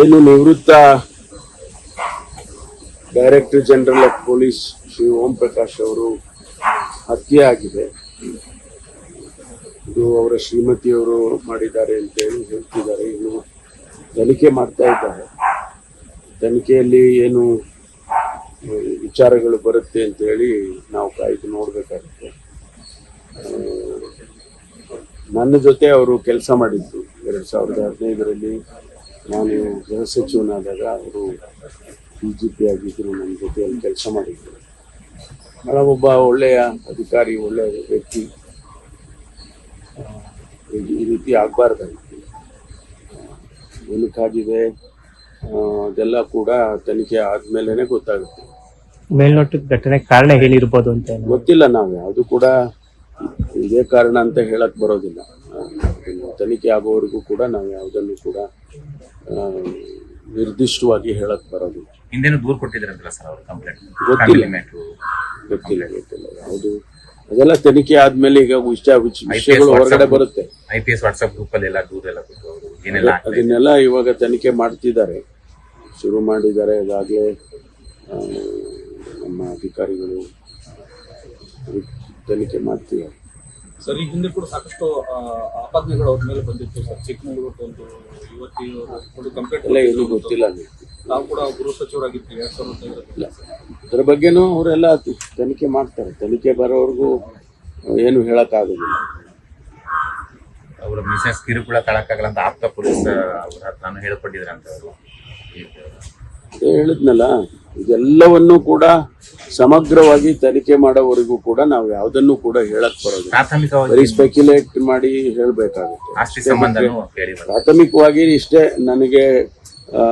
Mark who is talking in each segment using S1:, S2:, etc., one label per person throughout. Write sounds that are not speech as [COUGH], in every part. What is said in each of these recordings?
S1: ಏನು ನಿವೃತ್ತ director general of police Shri Om Prakash ಅವರು ಹತ್ಯೆ ಆಗಿದೆ. ಇದು ಅವರ ಶ್ರೀಮತಿಯವರು ಮಾಡಿದ್ದಾರೆ ಅಂತೇಳಿ ಹೇಳ್ತಿದ್ದಾರೆ. ಇನ್ನು ತನಿಖೆ ಮಾಡ್ತಾ ಇದ್ದಾರೆ. ತನಿಖೆಯಲ್ಲಿ ಏನು ವಿಚಾರಗಳು ಬರುತ್ತೆ ಅಂತ ಹೇಳಿ ನಾವು ಕಾಯ್ದು ನೋಡ್ಬೇಕಾಗುತ್ತೆ. ನನ್ನ ಜೊತೆ ಅವರು ಕೆಲಸ ಮಾಡಿದ್ದು ಎರಡ್ ಸಾವಿರದ ಹದಿನೈದರಲ್ಲಿ. ನಾನು ಗೃಹ ಸಚಿವನಾದಾಗ ಅವರು ಡಿ ಜಿ ಪಿ ಆಗಿದ್ದರು ನನ್ನ ಜೊತೆಯಲ್ಲಿ ಕೆಲಸ ಮಾಡಿದ್ರು. ಬಹಳ ಒಬ್ಬ ಒಳ್ಳೆಯ ಅಧಿಕಾರಿ ಒಳ್ಳೆಯ ವ್ಯಕ್ತಿ. ಈ- ರೀತಿ ಆಗಬಾರ್ದಾಗಿತ್ತು. ಏನಕ್ಕಾಗಿದೆ ಅದೆಲ್ಲ ಕೂಡ ತನಿಖೆ ಆದ್ಮೇಲೆ ಗೊತ್ತಾಗುತ್ತೆ.
S2: ಮೇಲ್ನೋಟದ ಘಟನೆ ಕಾರಣ ಹೇಳಿರ್ಬೋದು ಅಂತ
S1: ಗೊತ್ತಿಲ್ಲ ನಾವು. ಯಾವುದು ಕೂಡ ಇದೇ ಕಾರಣ ಅಂತ ಹೇಳಕ್ ಬರೋದಿಲ್ಲ. ತನಿಖೆ ಆಗೋವರೆಗೂ ಕೂಡ ನಾವು ಯಾವುದನ್ನು ಕೂಡ ನಿರ್ದಿಷ್ಟವಾಗಿ ಹೇಳಕ್ ಬರೋದು
S3: ಹಿಂದೇನು ದೂರ ಕೊಟ್ಟಿದ್ರಂತಲ್ಲ ಸರ್ ಅವ್ರ ಕಂಪ್ಲೇಂಟ್
S1: ಗೊತ್ತಿಲ್ಲ. ಗೊತ್ತಿಲ್ಲ ಗೊತ್ತಿಲ್ಲ. ಯಾವುದು ಅದೆಲ್ಲ ತನಿಖೆ ಆದ್ಮೇಲೆ ಈಗ ವಿಷಯ ವಿಷ- ವಿಷಯಗಳು ಹೊರಗಡೆ ಬರುತ್ತೆ.
S3: I P S WhatsApp group ಅಲ್ಲಿ ಎಲ್ಲ ದೂರ ಎಲ್ಲ ಕೊಟ್ಟು ಅವರು ಏನೆಲ್ಲ
S1: ಅದನ್ನೆಲ್ಲ ಇವಾಗ ತನಿಖೆ ಮಾಡ್ತಿದ್ದಾರೆ. ಶುರು ಮಾಡಿದ್ದಾರೆ. ಅದಾಗಲೇ ನಮ್ಮ ಅಧಿಕಾರಿಗಳು ತನಿಖೆ ಮಾಡ್ತಿದ್ದಾರೆ.
S4: ಸರ್ ಈ ಹಿಂದೆ ಕೂಡ ಸಾಕಷ್ಟು ಆಪಾದನೆಗಳು ಅವ್ರ ಮೇಲೆ ಬಂದಿತ್ತು ಸರ್. ಚಿಕ್ಕಮಗಳೂರು ಒಂದು ಯುವತಿ ಒಂದು ಕಂಪ್ಲೇಂಟ್
S1: ಎಲ್ಲ ಏನು ಗೊತ್ತಿಲ್ಲ.
S4: ನಾವು ಕೂಡ ಗೃಹ ಸಚಿವರಾಗಿದ್ದೀವಿ ಎರಡ್ ಸಾವಿರದ ಹದಿನೈದರಲ್ಲಿ.
S1: ಇಲ್ಲ. ಅದ್ರ ಬಗ್ಗೆನೂ ಅವರೆಲ್ಲ ತನಿಖೆ ಮಾಡ್ತಾರೆ. ತನಿಖೆ ಬರೋವರೆಗೂ ಏನು ಹೇಳಕ್ಕಾಗೋದಿಲ್ಲ.
S3: ಅವರ ಮಿಸಸ್ ಕಿರುಕುಳ ತಳಕಾಗಲ್ಲ ಅಂತ ಆಪ್ತ ಪೊಲೀಸ್ ಅವ್ರ ಹತ್ರನೂ ಹೇಳ್ಕೊಟ್ಟಿದ್ರಂತ ಅವರು.
S1: ಹೇಳಿದ್ನಲ್ಲ ಇದೆಲ್ಲವನ್ನೂ ಕೂಡ ಸಮಗ್ರವಾಗಿ ತನಿಖೆ ಮಾಡೋವರೆಗೂ ಕೂಡ ನಾವು ಯಾವುದನ್ನು ಕೂಡ ಹೇಳಕ್ ಬರೋದು
S3: ಪ್ರಾಥಮಿಕವಾಗಿ
S1: ಬರೀ ಸ್ಪೆಕ್ಯುಲೇಟ್ ಮಾಡಿ ಹೇಳ್ಬೇಕಾಗುತ್ತೆ.
S3: ಆಸ್ತಿ ಸಂಬಂಧನೂ ಕೇಳಿ ಬರ್ತದೆ.
S1: ಪ್ರಾಥಮಿಕವಾಗಿ ಇಷ್ಟೇ ನನಗೆ ಆ,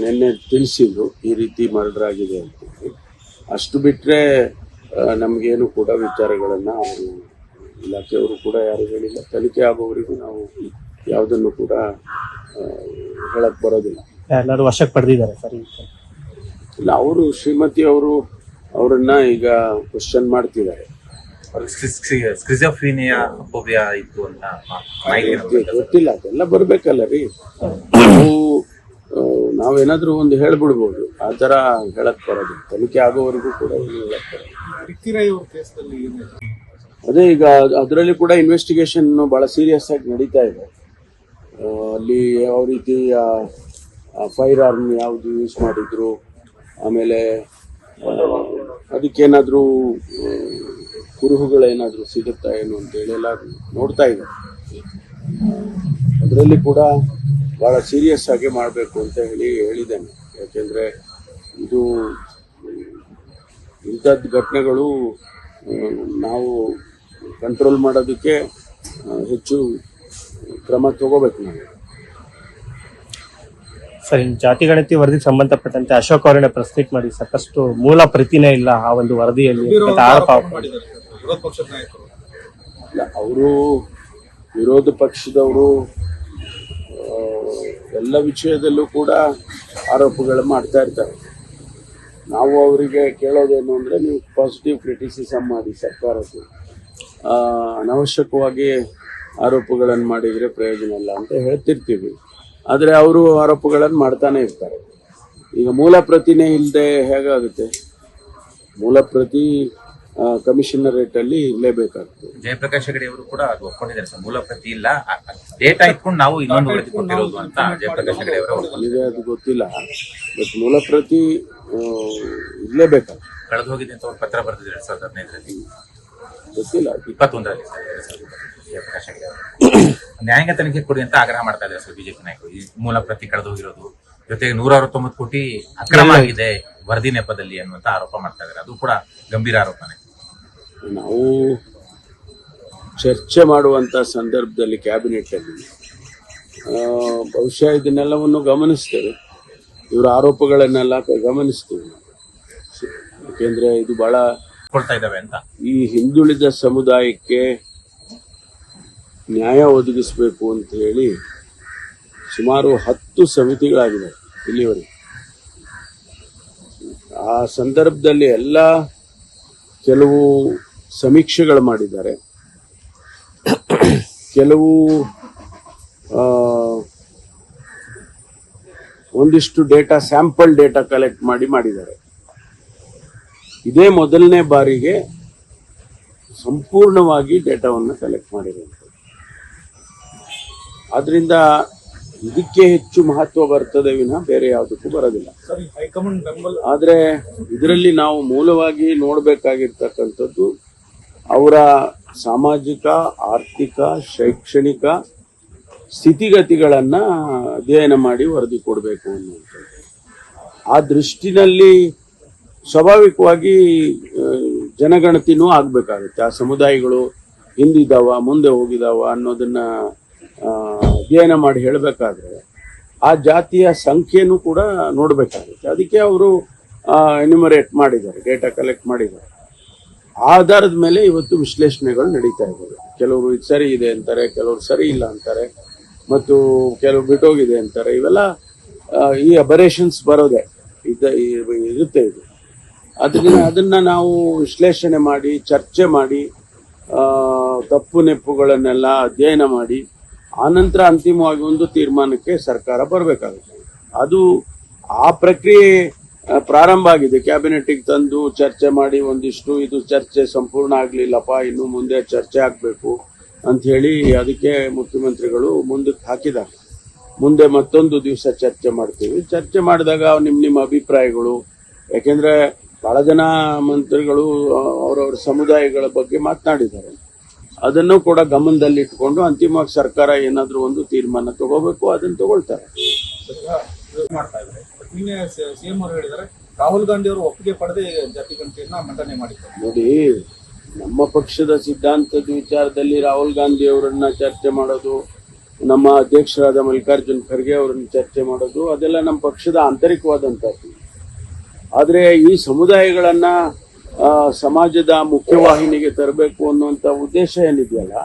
S1: ನಿನ್ನೆ ತಿಳಿಸಿದ್ರು ಈ ರೀತಿ ಮರ್ಡರ್ ಆಗಿದೆ ಅಂತ ಅಷ್ಟು ಬಿಟ್ಟರೆ ನಮಗೇನು ನಮ್ಗೇನು ಕೂಡ ವಿಚಾರಗಳನ್ನ ಅವರು ಇಲಾಖೆಯವರು ಕೂಡ ಯಾರು ಹೇಳಿಲ್ಲ. ತನಿಖೆ ಆಗೋವರೆಗೂ ನಾವು ಯಾವುದನ್ನು ಕೂಡ ಆ, ಹೇಳಕ್ ಬರೋದಿಲ್ಲ.
S2: ಎಲ್ಲರೂ ವಶಕ್ಕೆ ಪಡೆದಿದ್ದಾರೆ ಸರಿ ಈಗ.
S1: ಇಲ್ಲ ಅವರು ಶ್ರೀಮತಿ ಅವರು ಅವರನ್ನ ಈಗ ಕ್ವಶನ್ ಮಾಡ್ತಿದ್ದಾರೆ.
S3: ಸ್ಕ್ರಿಜೋಫ್ರೀನಿಯಾ ಫೋಬಿಯಾ ಇತ್ತು ಅಂತ
S1: ಗೊತ್ತಿಲ್ಲ ಅದೆಲ್ಲ ಬರ್ಬೇಕಲ್ಲ ರೀ. ನಾವು ನಾವೇನಾದ್ರೂ ಒಂದು ಹೇಳ್ಬಿಡ್ಬೋದು. ಆ ತರ ಹೇಳಕ್ ಬರೋದು. ತನಿಖೆ ಆಗೋವರೆಗೂ ಕೂಡ ಹೇಳಕ್ ಬರೋದು. ಅದೇ ಈಗ ಅದರಲ್ಲಿ ಕೂಡ ಇನ್ವೆಸ್ಟಿಗೇಷನ್ ಬಹಳ ಸೀರಿಯಸ್ ಆಗಿ ನಡೀತಾ ಇದೆ. ಅಲ್ಲಿ ಯಾವ ರೀತಿ ಫೈರ್ ಆರ್ಮ್ ಯಾವುದು ಯೂಸ್ ಮಾಡಿದ್ರು. ಆಮೇಲೆ ಅದಕ್ಕೇನಾದ್ರೂ ಕುರುಹುಗಳೇನಾದರೂ ಸಿಗುತ್ತಾ ಏನು ಅಂತೇಳಿ ಎಲ್ಲ ನೋಡ್ತಾ ಇದ್ದಾರೆ ಅದರಲ್ಲಿ ಕೂಡ ಭಾಳ ಸೀರಿಯಸ್ ಆಗಿ ಮಾಡಬೇಕು ಅಂತ ಹೇಳಿ ಹೇಳಿದ್ದೇನೆ. ಯಾಕೆಂದರೆ ಇದು ಇಂಥದ್ದು ಘಟನೆಗಳು ನಾವು ಕಂಟ್ರೋಲ್ ಮಾಡೋದಕ್ಕೆ ಹೆಚ್ಚು ಕ್ರಮ ತಗೋಬೇಕು ನಾವು.
S2: ಸರ್ ಜಾತಿ ಗಣತಿ ವರದಿಗೆ ಸಂಬಂಧಪಟ್ಟಂತೆ ಅಶೋಕ್ ಅವರನ್ನ ಪ್ರೆಸ್ ಮಾಡಿ ಸಾಕಷ್ಟು ಮೂಲ ಪ್ರತಿನೇ ಇಲ್ಲ ಆ ಒಂದು ವರದಿಯಲ್ಲಿ
S4: ವಿರೋಧ ಪಕ್ಷದ ನಾಯಕರು.
S1: ಇಲ್ಲ ಅವರು ವಿರೋಧ ಪಕ್ಷದವರು ಎಲ್ಲ ವಿಷಯದಲ್ಲೂ ಕೂಡ ಆರೋಪಗಳು ಮಾಡ್ತಾ ಇರ್ತಾರೆ. ನಾವು ಅವರಿಗೆ ಕೇಳೋದೇನು ಅಂದರೆ ನೀವು ಪಾಸಿಟಿವ್ ಕ್ರಿಟಿಸಿಸಮ್ ಮಾಡಿ ಸರ್ಕಾರಕ್ಕೆ. ಆ, ಅನವಶ್ಯಕವಾಗಿ ಆರೋಪಗಳನ್ನು ಮಾಡಿದರೆ ಪ್ರಯೋಜನ ಇಲ್ಲ ಅಂತ ಹೇಳ್ತಿರ್ತೀವಿ. ಆದರೆ ಅವರು ಆರೋಪಗಳನ್ನು ಮಾಡ್ತಾನೆ ಇರ್ತಾರೆ. ಈಗ ಮೂಲ ಪ್ರತಿನೇ ಇಲ್ಲದೆ ಹೇಗಾಗುತ್ತೆ? ಮೂಲ ಪ್ರತಿ ಕಮಿಷನರೇಟಲ್ಲಿ ಇರಲೇಬೇಕಾಗ್ತದೆ
S3: ಜಯಪ್ರಕಾಶ್ ಹೆಗಡೆ ಅವರು ಕೂಡ ಅದು ಒಪ್ಕೊಂಡಿದ್ದಾರೆ ಸರ್. ಮೂಲ ಪ್ರತಿ ಇಲ್ಲ. ಡೇಟಾ ಇಟ್ಕೊಂಡು ನಾವು ಇನ್ನೊಂದು ವರದಿ ಕೊಟ್ಟಿರೋದು ಅಂತ ಜಯಪ್ರಕಾಶ್ ಹೆಗಡೆ ಅವರು ಒಪ್ಕೊಂಡಿದ್ದಾರೆ.
S1: ಅದು ಗೊತ್ತಿಲ್ಲ. ಬಟ್ ಮೂಲ ಪ್ರತಿ ಇರಲೇಬೇಕಾಗ್ತದೆ
S3: ಕಳೆದು ಹೋಗಿದೆ ಅಂತ ಅವ್ರು ಪತ್ರ ಬರೆದಿದ್ದಾರೆ ಸರ್ ಹದಿನೈದರಲ್ಲಿ.
S1: ಗೊತ್ತಿಲ್ಲ.
S3: ಇಪ್ಪತ್ತೊಂದರಲ್ಲಿ [COUGHS] ನ್ಯಾಯಾಂಗ ತನಿಖೆ ಕೊಡಿ ಅಂತ ಆಗ್ರಹ ಮಾಡ್ತಾ ಇದ್ದಾರೆ ಸರ್ ಬಿಜೆಪಿ ನಾಯಕರು. ಈ ಮೂಲ ಪ್ರತಿ ಕಳೆದು ಹೋಗಿರೋದು. ಜೊತೆಗೆ ನೂರ ಅರವತ್ತೊಂಬತ್ತು ಕೋಟಿ ಅಕ್ರಮ ಆಗಿದೆ ವರದಿ ನೆಪದಲ್ಲಿ ಅನ್ನುವಂತ ಆರೋಪ ಮಾಡ್ತಾ ಇದ್ದಾರೆ. ಅದು ಕೂಡ ಗಂಭೀರ ಆರೋಪನೇ.
S1: ನಾವು ಚರ್ಚೆ ಮಾಡುವಂತ ಸಂದರ್ಭದಲ್ಲಿ ಕ್ಯಾಬಿನೆಟ್ ಅಲ್ಲಿ ಬಹುಶಃ ಇದನ್ನೆಲ್ಲವನ್ನು ಗಮನಿಸ್ತೇವೆ. ಇವರ ಆರೋಪಗಳನ್ನೆಲ್ಲ ಗಮನಿಸ್ತೇವೆ. ಯಾಕೆಂದ್ರೆ ಇದು ಬಹಳ
S3: ಕೊಳ್ತಾ ಇದ್ದಾವೆ ಅಂತ.
S1: ಈ ಹಿಂದುಳಿದ ಸಮುದಾಯಕ್ಕೆ ನ್ಯಾಯ ಒದಗಿಸಬೇಕು ಅಂತ ಹೇಳಿ ಸುಮಾರು ಹತ್ತು ಸಮಿತಿಗಳಾಗಿದೆ ಇಲ್ಲಿವರೆಗೆ. ಆ ಸಂದರ್ಭದಲ್ಲಿ ಎಲ್ಲ ಕೆಲವು ಸಮೀಕ್ಷೆಗಳು ಮಾಡಿದ್ದಾರೆ. ಕೆಲವು ಒಂದಿಷ್ಟು ಡೇಟಾ, ಸ್ಯಾಂಪಲ್ ಡೇಟಾ ಕಲೆಕ್ಟ್ ಮಾಡಿ ಮಾಡಿದ್ದಾರೆ. ಇದೇ ಮೊದಲನೇ ಬಾರಿಗೆ ಸಂಪೂರ್ಣವಾಗಿ ಡೇಟಾವನ್ನು ಕಲೆಕ್ಟ್ ಮಾಡಿರುವಂಥದ್ದು. ಆದ್ರಿಂದ ಇದಕ್ಕೆ ಹೆಚ್ಚು ಮಹತ್ವ ಬರ್ತದೆ ವಿನಃ ಬೇರೆ ಯಾವುದಕ್ಕೂ ಬರೋದಿಲ್ಲ. ಆದರೆ ಇದರಲ್ಲಿ ನಾವು ಮೂಲವಾಗಿ ನೋಡಬೇಕಾಗಿರ್ತಕ್ಕಂಥದ್ದು ಅವರ ಸಾಮಾಜಿಕ ಆರ್ಥಿಕ ಶೈಕ್ಷಣಿಕ ಸ್ಥಿತಿಗತಿಗಳನ್ನು ಅಧ್ಯಯನ ಮಾಡಿ ವರದಿ ಕೊಡಬೇಕು ಅನ್ನುವಂಥದ್ದು. ಆ ದೃಷ್ಟಿನಲ್ಲಿ ಸ್ವಾಭಾವಿಕವಾಗಿ ಜನಗಣತಿನೂ ಆಗ್ಬೇಕಾಗುತ್ತೆ. ಆ ಸಮುದಾಯಗಳು ಹಿಂದಿದ್ದಾವ, ಮುಂದೆ ಹೋಗಿದಾವ ಅನ್ನೋದನ್ನ ಅಧ್ಯಯನ ಮಾಡಿ ಹೇಳಬೇಕಾದ್ರೆ, ಆ ಜಾತಿಯ ಸಂಖ್ಯೆನೂ ಕೂಡ ನೋಡಬೇಕಾಗುತ್ತೆ. ಅದಕ್ಕೆ ಅವರು ಎನ್ಯುಮರೇಟ್ ಮಾಡಿದ್ದಾರೆ ಡೇಟಾ ಕಲೆಕ್ಟ್ ಮಾಡಿದ್ದಾರೆ. ಆಧಾರದ ಮೇಲೆ ಇವತ್ತು ವಿಶ್ಲೇಷಣೆಗಳು ನಡೀತಾ ಇದ್ದಾವೆ. ಕೆಲವರು ಇದು ಸರಿ ಇದೆ ಅಂತಾರೆ, ಕೆಲವರು ಸರಿ ಇಲ್ಲ ಅಂತಾರೆ, ಮತ್ತು ಕೆಲವು ಬಿಟ್ಟೋಗಿದೆ ಅಂತಾರೆ. ಇವೆಲ್ಲ ಈ ಅಬರೇಷನ್ಸ್ ಬರೋದೆ. ಇದ ಇರುತ್ತೆ ಇದು. ಅದನ್ನ ಅದನ್ನ ನಾವು ವಿಶ್ಲೇಷಣೆ ಮಾಡಿ, ಚರ್ಚೆ ಮಾಡಿ ತಪ್ಪು ನೆಪ್ಪುಗಳನ್ನೆಲ್ಲ ಅಧ್ಯಯನ ಮಾಡಿ, ಆನಂತರ ಅಂತಿಮವಾಗಿ ಒಂದು ತೀರ್ಮಾನಕ್ಕೆ ಸರ್ಕಾರ ಬರಬೇಕಾಗುತ್ತೆ. ಅದು ಆ ಪ್ರಕ್ರಿಯೆ ಪ್ರಾರಂಭ ಆಗಿದೆ. ಕ್ಯಾಬಿನೆಟ್ಗೆ ತಂದು ಚರ್ಚೆ ಮಾಡಿ ಒಂದಿಷ್ಟು ಇದು ಚರ್ಚೆ ಸಂಪೂರ್ಣ ಆಗಲಿಲ್ಲಪ್ಪ, ಇನ್ನು ಮುಂದೆ ಚರ್ಚೆ ಆಗ್ಬೇಕು ಅಂತ ಹೇಳಿ ಅದಕ್ಕೆ ಮುಖ್ಯಮಂತ್ರಿಗಳು ಮುಂದಕ್ಕೆ ಹಾಕಿದ್ದಾರೆ. ಮುಂದೆ ಮತ್ತೊಂದು ದಿವಸ ಚರ್ಚೆ ಮಾಡ್ತೀವಿ. ಚರ್ಚೆ ಮಾಡಿದಾಗ ನಿಮ್ಮ ನಿಮ್ಮ ಅಭಿಪ್ರಾಯಗಳು. ಯಾಕೆಂದ್ರೆ ಬಹಳ ಜನ ಮಂತ್ರಿಗಳು ಅವರವರ ಸಮುದಾಯಗಳ ಬಗ್ಗೆ ಮಾತನಾಡಿದ್ದಾರೆ. ಅದನ್ನು ಕೂಡ ಗಮನದಲ್ಲಿಟ್ಕೊಂಡು ಅಂತಿಮವಾಗಿ ಸರ್ಕಾರ ಏನಾದರೂ ಒಂದು ತೀರ್ಮಾನ ತಗೋಬೇಕು ಅದನ್ನ ತಗೊಳ್ತಾರೆ.
S4: ರಾಹುಲ್ ಗಾಂಧಿ ಅವರು ಒಪ್ಪಿಗೆ ಪಡೆದೇ ಜಾತಿ ಗಣತಿಯನ್ನ ಮಂಡನೆ ಮಾಡಿದ್ದಾರೆ.
S1: ನೋಡಿ ನಮ್ಮ ಪಕ್ಷದ ಸಿದ್ಧಾಂತದ ವಿಚಾರದಲ್ಲಿ ರಾಹುಲ್ ಗಾಂಧಿ ಅವರನ್ನ ಚರ್ಚೆ ಮಾಡೋದು ನಮ್ಮ ಅಧ್ಯಕ್ಷರಾದ ಮಲ್ಲಿಕಾರ್ಜುನ್ ಖರ್ಗೆ ಅವರನ್ನು ಚರ್ಚೆ ಮಾಡೋದು ಅದೆಲ್ಲ ನಮ್ಮ ಪಕ್ಷದ ಆಂತರಿಕವಾದಂಥದ್ದು. ಆದರೆ ಈ ಸಮುದಾಯಗಳನ್ನ ಸಮಾಜದ ಮುಖ್ಯವಾಹಿನಿಗೆ ತರಬೇಕು ಅನ್ನುವಂತ ಉದ್ದೇಶ ಏನಿದೆಯಲ್ಲ,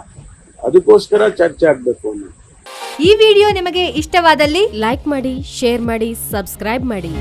S1: ಅದಕ್ಕೋಸ್ಕರ ಚರ್ಚೆ ಆಗಬೇಕು ಅನ್ನೋ
S5: ಈ ವಿಡಿಯೋ ನಿಮಗೆ ಇಷ್ಟವಾದಲ್ಲಿ ಲೈಕ್ ಮಾಡಿ, ಶೇರ್ ಮಾಡಿ, ಸಬ್ಸ್ಕ್ರೈಬ್ ಮಾಡಿ.